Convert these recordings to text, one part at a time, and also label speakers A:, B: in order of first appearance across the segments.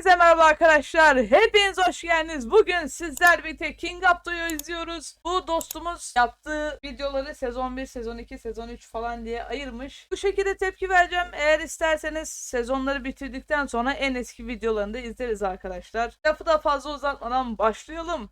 A: Hepinize merhaba arkadaşlar. Hepiniz hoş geldiniz. Bugün sizler birlikte King Abdo'yu izliyoruz. Bu dostumuz yaptığı videoları sezon 1, sezon 2, sezon 3 falan diye ayırmış. Bu şekilde tepki vereceğim. Eğer isterseniz sezonları bitirdikten sonra en eski videolarını da izleriz arkadaşlar. Lafı da fazla uzatmadan başlayalım.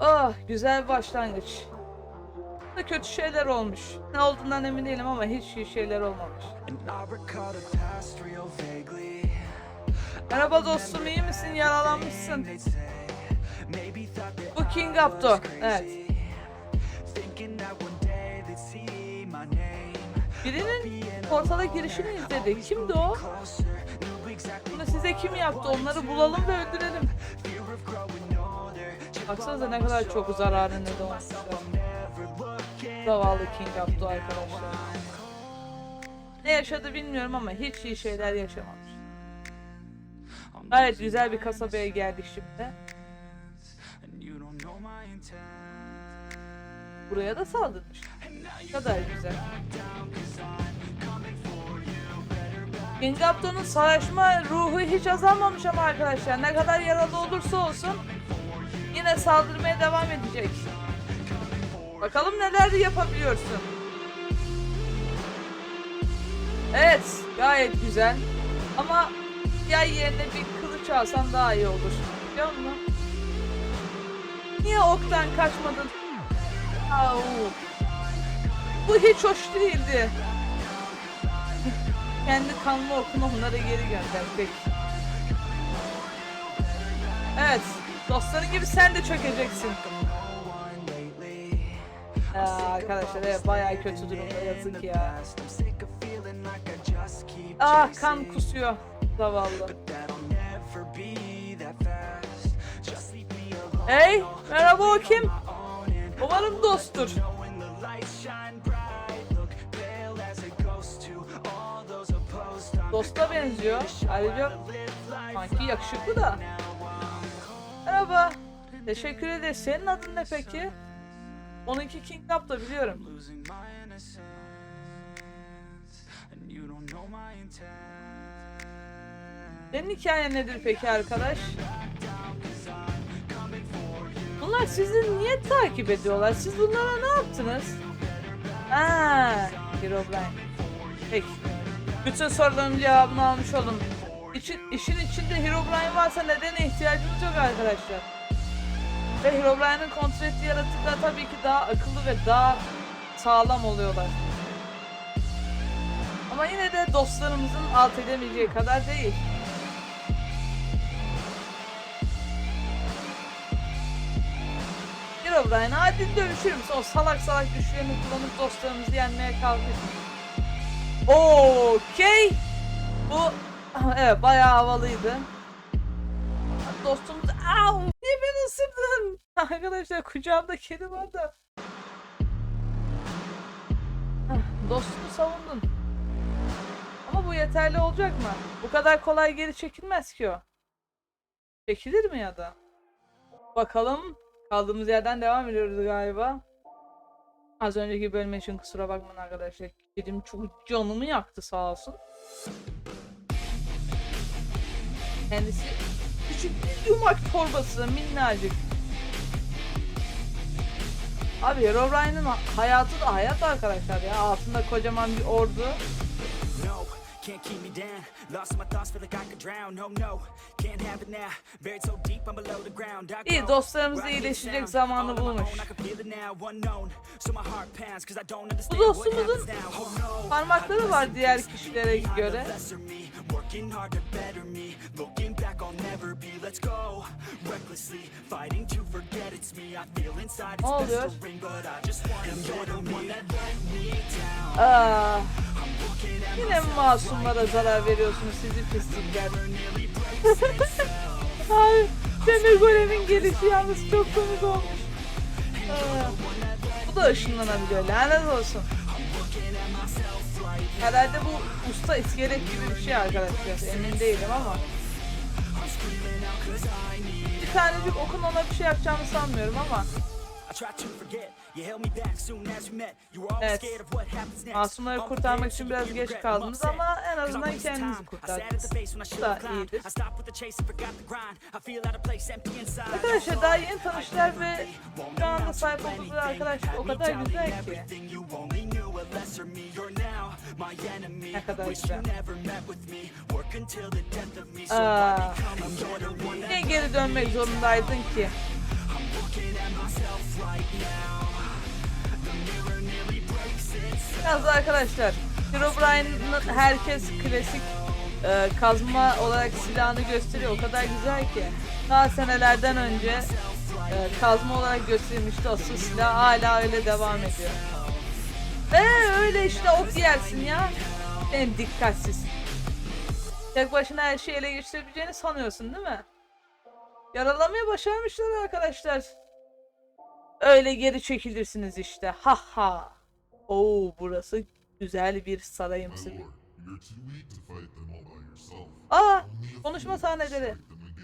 A: Ah güzel bir başlangıç. Da kötü şeyler olmuş. Ne olduğundan emin değilim ama hiç iyi şeyler olmamış. Merhaba dostum iyi misin? Yaralanmışsın. Bu King Abdo. Evet. Birinin portala girişini izledi. Kimdi o? Bunu size kim yaptı? Onları bulalım ve öldürelim. Baksanıza ne kadar çok zararı neden olmuşlar. Zavallı King Abdo arkadaşlar. Ne yaşadı bilmiyorum ama hiç iyi şeyler yaşamamış. Gayet güzel bir kasabaya geldik şimdi. Buraya da saldırmış. Ne kadar güzel. King Abdo'nun savaşma ruhu hiç azalmamış ama arkadaşlar. Ne kadar yaralı olursa olsun yine saldırmaya devam edecek. Bakalım neler yapabiliyorsun. Evet, gayet güzel. Ama yay yerine bir kılıç alsan daha iyi olur. Biliyor musun? Niye oktan kaçmadın? Au. Bu hiç hoş değildi. Kendi kanlı okunu onlara geri gönderdik. Evet, dostların gibi sen de çökeceksin. Aa, arkadaşlar evet bayağı kötü durumda yazık ya. Ah kan kusuyor zavallı. Hey merhaba o kim? Umarım dosttur. Dosta benziyor. Ayrıca sanki yakışıklı da. Merhaba. Teşekkür ederiz. Senin adın ne peki? Onunki King Cup da biliyorum. Senin hikayen nedir peki arkadaş? Bunlar sizi niye takip ediyorlar? Siz bunlara ne yaptınız? Aa, Herobrine. Peki. Bütün sorularımın cevabını almış oldum. İçin, işin içinde Herobrine varsa nedene ihtiyacımız yok arkadaşlar. Ve Herobrine'in kontrol ettiği yaratıklar tabii ki daha akıllı ve daha sağlam oluyorlar. Ama yine de dostlarımızın alt edemeyeceği kadar değil. Herobrine adil dövüşür müsün? O salak salak güçlerini kullanıp dostlarımızı yenmeye kalkışır. Okey. Bu evet bayağı havalıydı. Dostumuz Au! Niye beni ısırdın? Arkadaşlar kucağımda kedi var da. Dostunu savundun. Ama bu yeterli olacak mı? Bu kadar kolay geri çekilmez ki o. Çekilir mi ya da? Bakalım. Kaldığımız yerden devam ediyoruz galiba. Az önceki bölüm için kusura bakmayın arkadaşlar. Kedim çok canımı yaktı sağ olsun. Kendisi küçük bir yumak torbası minnacık. Abi Herobrine'in ha- hayatı da hayat arkadaşlar ya. Altında kocaman bir ordu.
B: Can't keep me down. Lost my thoughts, feel like I could drown. No, no, can't have it now. Buried so deep, I'm below the ground.
A: İyi dostlarımız iyileşecek zamanı bulmuş. Bu dostumuzun.
B: Oh
A: parmakları var diğer kişilere göre.
B: working hard to better me. Looking never be. Let's go recklessly, fighting to forget it's me. I feel inside it's
A: Ne
B: best
A: oluyor?
B: to ring, but I just wanna better me. That let me down.
A: Aa, yine masumlara zarar veriyorsunuz sizi pislikler? Ay, Demir Golem'in gelişi yalnız çok komik olmuş. Aa, bu da ışınlanabiliyor lanet olsun. Herhalde bu usta iskelet gibi bir şey arkadaşlar. Emin değilim ama. Bir tanecik okun ona bir şey yapacağını sanmıyorum ama. Evet. Masumları kurtarmak için biraz geç kaldınız ama en azından kendinizi kurtardınız. Bu da iyidir. Arkadaşlar daha yeni tanıştılar ve şu anda sahip olduğunuz arkadaşlık o kadar güzel ki.
B: Lesser me. You're now my enemy. Wish you never met with me. Work until the death of me. So I become a better
A: niye geri dönmek zorundaydın ki?
B: Looking at myself right now. The mirror nearly breaks itself.
A: Biraz da arkadaşlar Herobrine'ın herkes klasik e, kazma olarak silahını gösteriyor. O kadar güzel ki. Daha senelerden önce e, kazma olarak gösterilmişti. Asıl silah hala öyle devam ediyor. Eee öyle işte ok yersin ya. Benim dikkatsiz. Tek başına her şeyi ele geçirebileceğini sanıyorsun değil mi? Yaralamayı başarmışlar arkadaşlar. Öyle geri çekilirsiniz işte. Ha ha. Oo burası güzel bir sarayımsı. Aa konuşma sahneleri.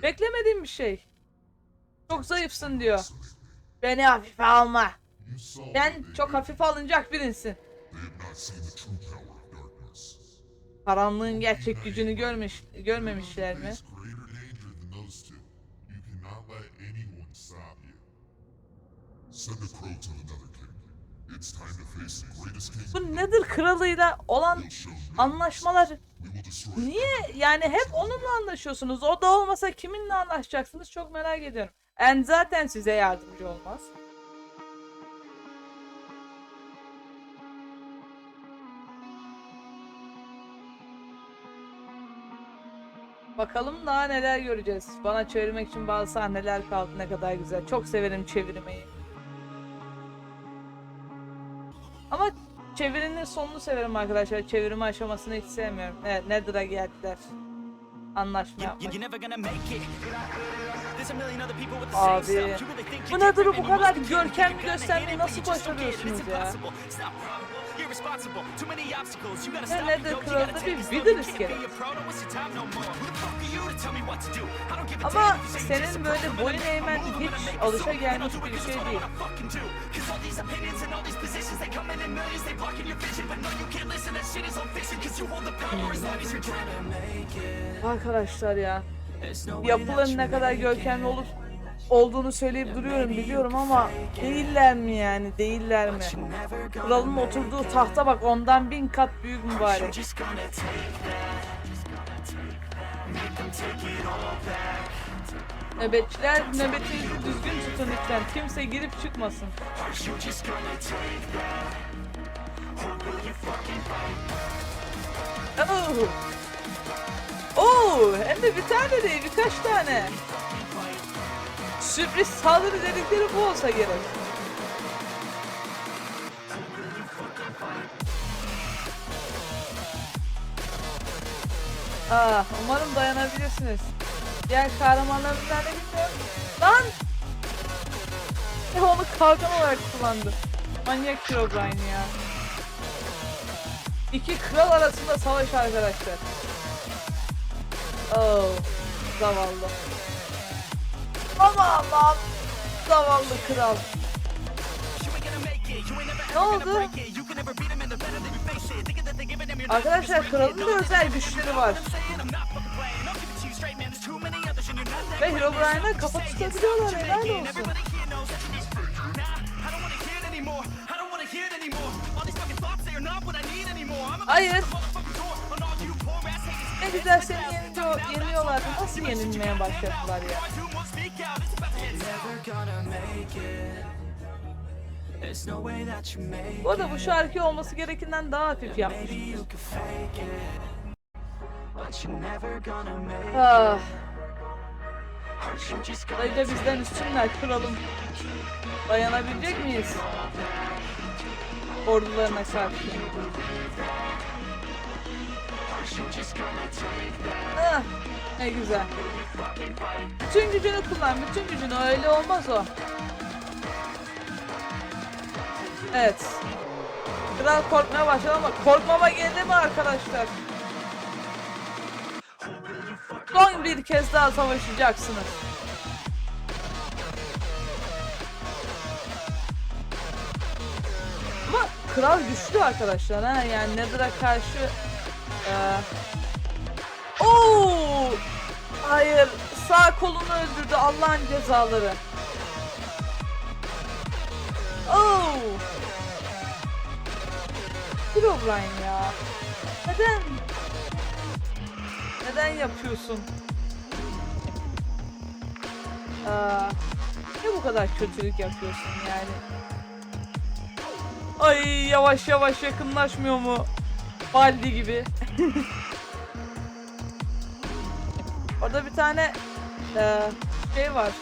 A: Beklemediğim bir şey. Çok zayıfsın diyor. Beni hafife alma. Sen çok hafife alınacak birisin. Karanlığın gerçek gücünü görmüş, görmemişler mi? Bu nedir kralıyla olan anlaşmalar niye yani hep onunla anlaşıyorsunuz? O da olmasa kiminle anlaşacaksınız çok merak ediyorum. En zaten size yardımcı olmaz. Bakalım daha neler göreceğiz. Bana çevirmek için bazı sahneler kaldı ne kadar güzel. Çok severim çevirmeyi. Ama çevirinin sonunu severim arkadaşlar. Çevirme aşamasını hiç sevmiyorum. Evet, Nether'a geldiler. Anlaşma yapmak. Abi, bu Nether'ı bu kadar görkemli göstermeyi nasıl başarıyorsunuz ya? Kralı
B: gotta
A: bir
B: give a
A: Ama senin böyle boyun eğmen hiç alışa gelmiş bir şey değil. Arkadaşlar ya
B: you
A: ne kadar görkemli
B: it.
A: Olduğunu söyleyip duruyorum biliyorum ama değiller mi yani değiller mi? Kralın oturduğu tahta bak ondan bin kat büyük mübarek. Nöbetçiler nöbetinizi düzgün tutun lütfen. Kimse girip çıkmasın. Oo. Oo, hem de bir tane değil birkaç tane. Sürpriz saldırı dedikleri bu olsa gerek. Ah, umarım dayanabilirsiniz. Diğer kahramanlarımız nerede bilmiyorum. Lan! Onu kalkan olarak kullandı. Manyak Herobrine ya. İki kral arasında savaş arkadaşlar. Oh, zavallı. Aman lan, zavallı kral. Ne oldu? Arkadaşlar kralın da özel güçleri var. Ve Herobrine'a kafa tutabiliyorlar helal olsun. Hayır. Ne güzel seni yeniyor, yeniyorlardı. Nasıl yenilmeye başladılar ya? Bu arada bu şarkı olması gerekenden daha hafif yapmış. Ah, dayı da bizden üstünler kralım. Dayanabilecek miyiz? Ordularına karşı. Ah, ne güzel. Bütün gücünü kullan, bütün gücünü. Öyle olmaz o. Evet. Kral korkmaya başladı ama korkmama geldi mi arkadaşlar? Son bir kez daha savaşacaksınız. kral güçlü arkadaşlar ha yani Nether'a karşı Oo! Hayır sağ kolunu öldürdü Allah'ın cezaları. Oo! Herobrine ya. Neden? Neden yapıyorsun? Aa, ne bu kadar kötülük yapıyorsun yani? Ay yavaş yavaş yakınlaşmıyor mu? Baldi gibi. Orada bir tane eee, şey var.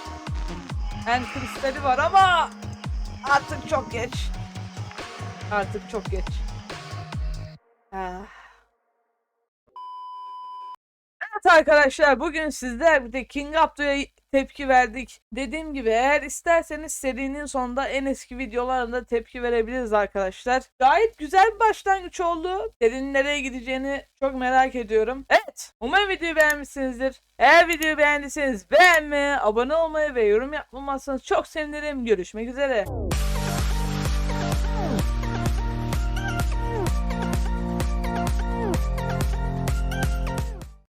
A: En kristali var ama artık çok geç. Artık çok geç. Ah. Evet arkadaşlar bugün sizler bir de King Abdo'ya tepki verdik. Dediğim gibi eğer isterseniz serinin sonunda en eski videolarında tepki verebiliriz arkadaşlar. Gayet güzel bir başlangıç oldu. Serinin nereye gideceğini çok merak ediyorum. Evet umarım videoyu beğenmişsinizdir. Eğer videoyu beğendiyseniz beğenmeyi, abone olmayı ve yorum yapmamazsanız çok sevinirim. Görüşmek üzere.